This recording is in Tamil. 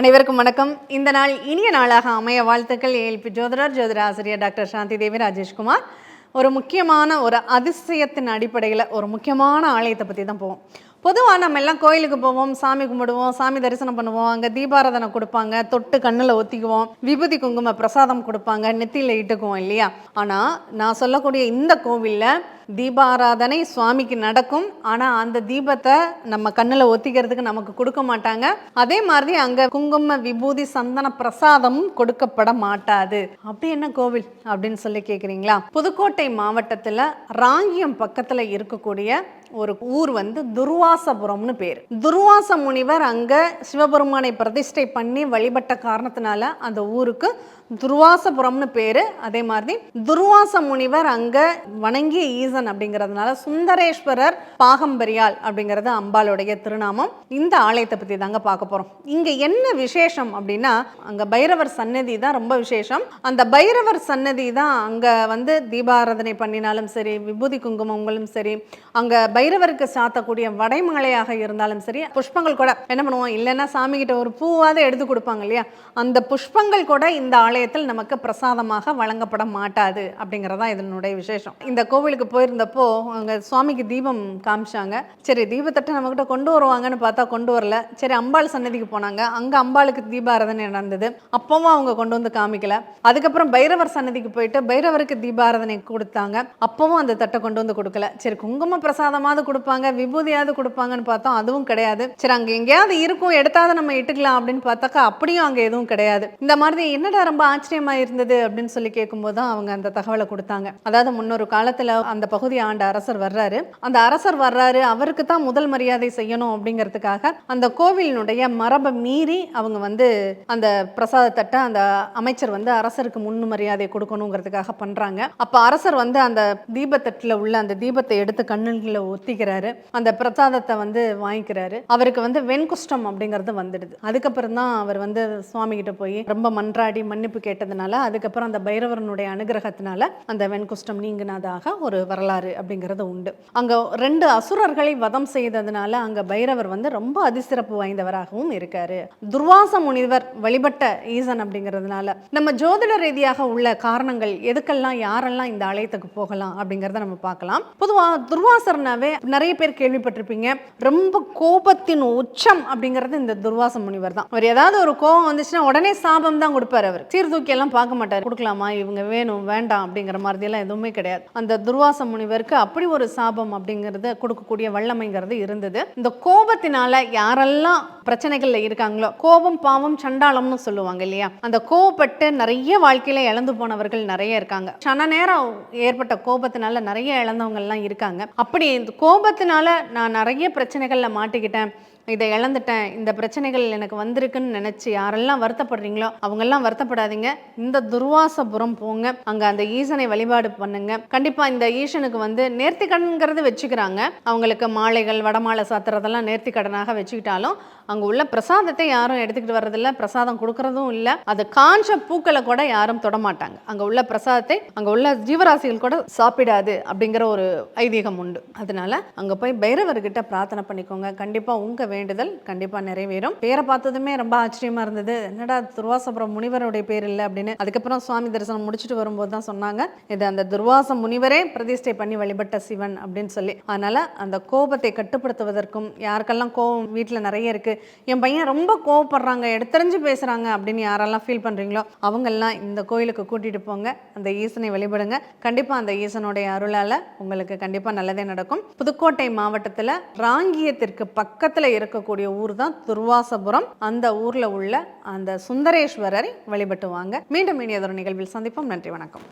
அனைவருக்கும் வணக்கம். இந்த நாள் இனிய நாளாக அமைய வாழ்த்துக்கள். ஏஎல்பி ஜோதிடர் ஜோதிட ஆசிரியர் டாக்டர் சாந்தி தேவி ராஜேஷ்குமார் ஒரு முக்கியமான ஒரு அதிசயத்தின் அடிப்படையில் ஒரு முக்கியமான ஆலயத்தை பற்றி தான் போவோம். பொதுவாக நம்ம எல்லாம் கோயிலுக்கு போவோம் சாமி கும்பிடுவோம் சாமி தரிசனம் பண்ணுவோம். அங்கே தீபாராதனை கொடுப்பாங்க தொட்டு கண்ணில் ஒத்திக்குவோம் விபூதி குங்கும பிரசாதம் கொடுப்பாங்க நெத்தியில் இட்டுக்குவோம் இல்லையா? ஆனால் நான் சொல்லக்கூடிய இந்த கோவிலில் தீபாராதனை சுவாமிக்கு நடக்கும். ஆனால் அந்த தீபத்தை நம்ம கண்ணில் ஒத்திக்கிறதுக்கு நமக்கு கொடுக்க மாட்டாங்க. அதே மாதிரி அங்கே குங்கும விபூதி சந்தன பிரசாதமும் கொடுக்கப்பட மாட்டாது. அப்படி என்ன கோவில்? அப்படின்னு சொல்லி கேட்குறீங்களா புதுக்கோட்டை மாவட்டத்தில் ராங்கியம் பக்கத்தில் இருக்கக்கூடிய ஒரு ஊர் வந்து துர்வாசபுரம்னு பேர். துர்வாச முனிவர் அங்கே சிவபெருமானை பிரதிஷ்டை பண்ணி வழிபட்ட காரணத்தினால அந்த ஊருக்கு துர்வாசபுரம்னு பேரு. அதே மாதிரி துர்வாச முனிவர் அங்கே வணங்கிய ஈசன் அப்படிங்கிறதுனால சுந்தரேஸ்வரர் பாகம்பரியால் அப்படிங்கிறது அம்பாளுடைய திருநாமம். இந்த ஆலயத்தை பற்றி தாங்க பார்க்க போகிறோம் இங்கே என்ன விசேஷம் அப்படின்னா அங்கே பைரவர் சன்னதி தான் ரொம்ப விசேஷம். அந்த பைரவர் சன்னதி தான் அங்கே வந்து தீபாராதனை பண்ணினாலும் சரி விபூதி குங்குமங்களும் சரி அங்கே பைரவருக்கு சாத்தக்கூடிய வடைமாலையாக இருந்தாலும் சரி புஷ்பங்கள் கூட என்ன பண்ணுவோம்? இல்லைன்னா சாமிகிட்ட ஒரு பூவாவது எடுத்து கொடுப்பாங்க இல்லையா? அந்த புஷ்பங்கள் கூட இந்த ஆலயத்தில் நமக்கு பிரசாதமாக வழங்கப்பட மாட்டாது அப்படிங்கிறதா இதனுடைய விசேஷம். இந்த கோவிலுக்கு போயிருந்தப்போ அங்கே சுவாமிக்கு தீபம் காமிச்சாங்க. சரி தீபத்தட்டை நம்மகிட்ட கொண்டு வருவாங்கன்னு பார்த்தா கொண்டு வரல. சரி அம்பாள் சன்னதிக்கு போனாங்க. அங்கே அம்பாளுக்கு தீபாராதனை நடந்தது. அப்பவும் அவங்க கொண்டு வந்து காமிக்கல. அதுக்கப்புறம் பைரவர் சன்னதிக்கு போயிட்டு பைரவருக்கு தீபாராதனை கொடுத்தாங்க. அப்பவும் அந்த தட்டை கொண்டு வந்து கொடுக்கல. சரி குங்கும பிரசாதமாவது கொடுப்பாங்க விபூதியாவது கொடுப்பாங்கன்னு பார்த்தோம் அதுவும் கிடையாது. சரி அங்க எங்கேயாவது இருக்கும் எடுத்தாவது நம்ம இட்டுக்கலாம் அப்படின்னு பார்த்தாக்கா அப்படியும் அங்க எதுவும் கிடையாது. இந்த மாதிரி என்னடா ரொம்ப ஆச்சரியமா இருந்தது அப்படின்னு சொல்லி கேட்கும்போது தான் அவங்க அந்த தகவலை கொடுத்தாங்க. அதாவது முன்னொரு காலத்தில் அந்த பகுதி ஆண்ட அரசர் வர்றாரு. அந்த அரசர் வர்றாரு அவருக்கு தான் முதல் மரியாதை செய்யணும் அப்படிங்கிறதுக்காக அந்த கோவிலினுடைய மரபை மீறி அவங்க வந்து அந்த பிரசாதத்தட்ட அந்த அமைச்சர் வந்து அரசருக்கு முன்னு மரியாதை கொடுக்கணுங்கிறதுக்காக பண்ணுறாங்க அப்போ அரசர் வந்து அந்த தீபத்தட்டில் உள்ள அந்த தீபத்தை எடுத்து கண்ணுல ஒத்திக்கிறாரு அந்த பிரசாதத்தை வந்து வாங்கிக்கிறாரு. அவருக்கு வந்து வெண்குஷ்டம் அப்படிங்கிறது வந்துடுது. அதுக்கப்புறம் தான் அவர் வந்து சுவாமிகிட்ட போய் ரொம்ப மன்றாடி மன்னிப்பு கேட்டதுனால அதுக்கப்புறம் அந்த பைரவரனுடைய அனுகிரகத்தினால அந்த வெண்குஷ்டம் நீங்கினதாக ஒரு வரலாறு அப்படிங்கிறது உண்டு. அங்க ரெண்டு அசுரர்களை வதம் செய்ததுனால அங்க பைரவர் வந்து ரொம்ப அதிசிறப்பு வாய்ந்தவராகவும் இருக்காரு. துர்வாச முனிவர் வழிபட்ட ஈசன் அப்படிங்கிறதுனால நம்ம ஜோதிட ரீதியாக உள்ள காரணங்கள் எதுக்கெல்லாம் யாரெல்லாம் இந்த ஆலயத்துக்கு போகலாம் அப்படிங்கிறத நம்ம பார்க்கலாம். பொதுவா துர்வாசர்னாவே நிறைய பேர் கேள்விப்பட்டிருப்பீங்க. ரொம்ப கோபத்தின் உச்சம் அப்படிங்கிறது இந்த துர்வாச முனிவர் தான். அவர் ஏதாவது ஒரு கோபம் வந்துச்சுன்னா உடனே சாபம் தான் கொடுப்பார் அவர். சீர் எல்லாம் பார்க்க மாட்டார். கொடுக்கலாமா? இவங்க வேணும் வேண்டாம் அப்படிங்கிற மாதிரி எல்லாம் எதுவுமே கிடையாது. அந்த துர்வாச முனிவருக்கு அப்படி ஒரு சாபம் அப்படிங்கிறது கொடுக்கக்கூடிய வல்லமைங்கிறது இருந்தது. இந்த கோபத்தினால யாரெல்லாம் பிரச்சனைகள்ல இருக்காங்களோ கோபம் பாவம் சண்டாளம்னு சொல்லுவாங்க இல்லையா? அந்த கோபப்பட்டு நிறைய வாழ்க்கையில இழந்து போனவர்கள் நிறைய இருக்காங்க. சன நேரம் ஏற்பட்ட கோபத்தினால நிறைய இழந்தவங்க எல்லாம் இருக்காங்க. அப்படி இந்த கோபத்தினால நான் நிறைய பிரச்சனைகள்ல மாட்டிக்கிட்டேன். இதை இழந்துட்டேன் இந்த பிரச்சனைகள் எனக்கு வந்திருக்குன்னு நினைச்சு யாரெல்லாம் வருத்தப்படுறீங்களோ அவங்கெல்லாம் வருத்தப்படாதீங்க. இந்த துர்வாசபுரம் போங்க அங்க அந்த ஈசனை வழிபாடு பண்ணுங்க. கண்டிப்பா இந்த ஈசனுக்கு வந்து நேர்த்திக்கடன்கிறது வச்சுக்கிறாங்க. அவங்களுக்கு மாலைகள் வடமாலை சாத்துறதெல்லாம் நேர்த்திக்கடனாக வச்சுக்கிட்டாலும் அங்க உள்ள பிரசாதத்தை யாரும் எடுத்துக்கிட்டு வர்றதில்ல பிரசாதம் கொடுக்கறதும் இல்லை. அது காஞ்ச பூக்களை கூட யாரும் தொடமாட்டாங்க. அங்கே அங்க உள்ள பிரசாதத்தை அங்க உள்ள ஜீவராசிகள் கூட சாப்பிடாது அப்படிங்கிற ஒரு ஐதீகம் உண்டு. அதனால அங்க போய் பைரவர்கிட்ட பிரார்த்தனை பண்ணிக்கோங்க. கண்டிப்பா உங்க வேண்டுதல் கண்டிப்பா நிறைவேறும். பேரை பார்த்ததுமே ரொம்ப ஆச்சரியமா இருந்தது. என்னடா துர்வாசபுரம் முனிவருடைய பேர் இல்லை அப்படின்னு. அதுக்கப்புறம் சுவாமி தரிசனம் முடிச்சுட்டு வரும்போது தான் சொன்னாங்க இது அந்த துர்வாச முனிவரே பிரதிஷ்டை பண்ணி வழிபட்ட சிவன் அப்படின்னு சொல்லி. அதனால அந்த கோபத்தை கட்டுப்படுத்துவதற்கும் யாருக்கெல்லாம் கோபம் வீட்டில் நிறைய இருக்கு என் பையன் ரொம்ப கோவப்படுறாங்க எடுத்தறிஞ்சு பேசுறாங்க அப்படின்னு யாரெல்லாம் ஃபீல் பண்றீங்களோ அவங்கெல்லாம் இந்த கோயிலுக்கு கூட்டிட்டு போங்க அந்த ஈசனை வழிபடுங்க. கண்டிப்பா அந்த ஈசனுடைய அருளால உங்களுக்கு கண்டிப்பா நல்லதே நடக்கும். புதுக்கோட்டை மாவட்டத்தில் ராங்கியத்திற்கு பக்கத்தில் இருக்கக்கூடிய ஊர் தான் துர்வாசபுரம். அந்த ஊர்ல உள்ள அந்த சுந்தரேஸ்வரரை வழிபட்டு வாங்க மீண்டும் இனியதொரு நிகழ்வில் சந்திப்போம். நன்றி வணக்கம்.